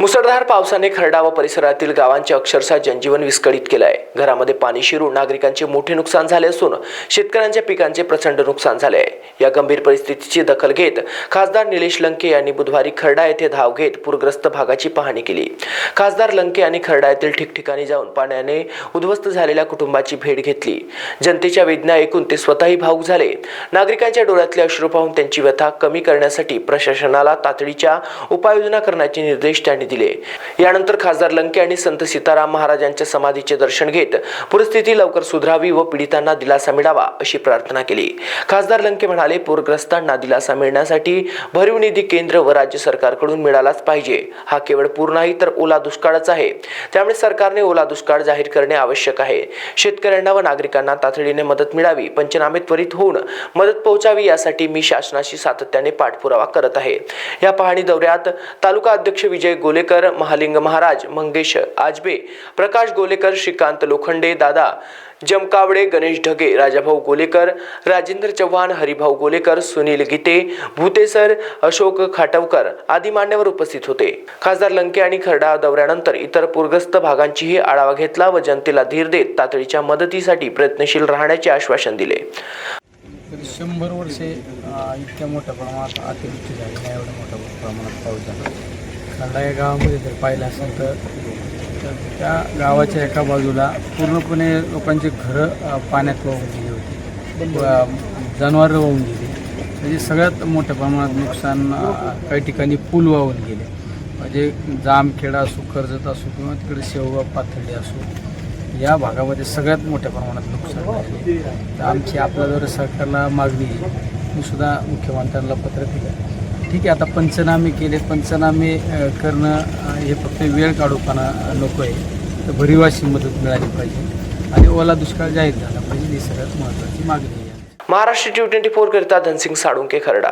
मुसळधार पावसाने खरडा व परिसरातील गावांचे अक्षरशः जनजीवन विस्कळीत केलं आहे घरामध्ये पाणी शिरून नागरिकांचे मोठे नुकसान झाले असून शेतकऱ्यांच्या पिकांचे प्रचंड नुकसान झाले. आहे या गंभीर परिस्थितीची दखल घेत खासदार निलेश लंके यांनी बुधवारी खरडा येथे धाव घेत पूरग्रस्त भागाची पाहणी केली. खासदार लंके यांनी खरडा येथील ठिकठिकाणी जाऊन पाण्याने उद्ध्वस्त झालेल्या कुटुंबाची भेट घेतली. जनतेच्या वेदना ऐकून ते स्वतःही भाऊक झाले. नागरिकांच्या डोळ्यातले अश्रू पाहून त्यांची व्यथा कमी करण्यासाठी प्रशासनाला तातडीच्या उपाययोजना करण्याचे निर्देश त्यांनी दिले. यानंतर खासदार लंके आणि संत सीताराम महाराजांच्या समाधीचे दर्शन घेत परिस्थिती लवकर सुधारावी व पीडितांना दिलासा मिळावा अशी प्रार्थना केली. खासदार लंके म्हणाले पूरग्रस्तांना दिलासा मिळण्यासाठी भरीव निधी केंद्र व राज्य सरकारकडून मिळालाच पाहिजे. हा केवळ पूर नाही तर ओला दुष्काळच आहे. त्यामुळे सरकारने ओला दुष्काळ जाहीर करणे आवश्यक आहे. शेतकऱ्यांना व नागरिकांना तातडीने मदत मिळावी पंचनामे त्वरित होऊन मदत पोहोचावी यासाठी मी शासनाशी सातत्याने पाठपुरावा करत आहे. या पाहणी दौऱ्यात तालुका अध्यक्ष विजय गोलेकर महालिंग महाराज मंगेश आजबे प्रकाश गोलेकर श्रीकांत लोखंडे दादा जमकावडे गणेश ढगे राजाभाऊ गोलेकर राजेंद्र चव्हाण हरिभाऊ गोलेकर सुनील गीते भूतेसर अशोक खाटवकर आदी मान्यवर उपस्थित होते. खासदार लंके आणि खरडा दौऱ्यानंतर इतर पूरग्रस्त भागांचीही आढावा घेतला व जनतेला धीर देत तातडीच्या मदतीसाठी प्रयत्नशील राहण्याचे आश्वासन दिले. तरी शंभर वर्षे इतक्या मोठ्या प्रमाणात अतिवृष्टी झाली नाही एवढ्या मोठ्या प्रमाणात पाऊस झाला. खंडा या गावामध्ये जर पाहिलं असेल तर तर त्या गावाच्या एका बाजूला पूर्णपणे लोकांची घरं पाण्यात वाहून गेली होती. जनावरं वाहून गेली. म्हणजे सगळ्यात मोठ्या प्रमाणात नुकसान काही ठिकाणी पूल वाहून गेले. म्हणजे जामखेडा असो कर्जत असो किंवा तिकडे शेवगाव पाथर्डी असो या भागामध्ये सगळ्यात मोठ्या प्रमाणात नुकसान झाले. तर आमची आपल्याद्वारे सरकारला मागणी मी सुद्धा मुख्यमंत्र्यांना पत्र दिलं. ठीक आहे आता पंचनामे केले. पंचनामे करणं हे फक्त वेळ काढूपणा नको आहे. तर भरीवाशी मदत मिळाली पाहिजे. आणि ओला दुष्काळ जाहीर झाला पाहिजे ही सगळ्यात महत्त्वाची मागणी आहे. महाराष्ट्र टी ट्वेंटी फोर करिता धनसिंग साळुंके खरडा.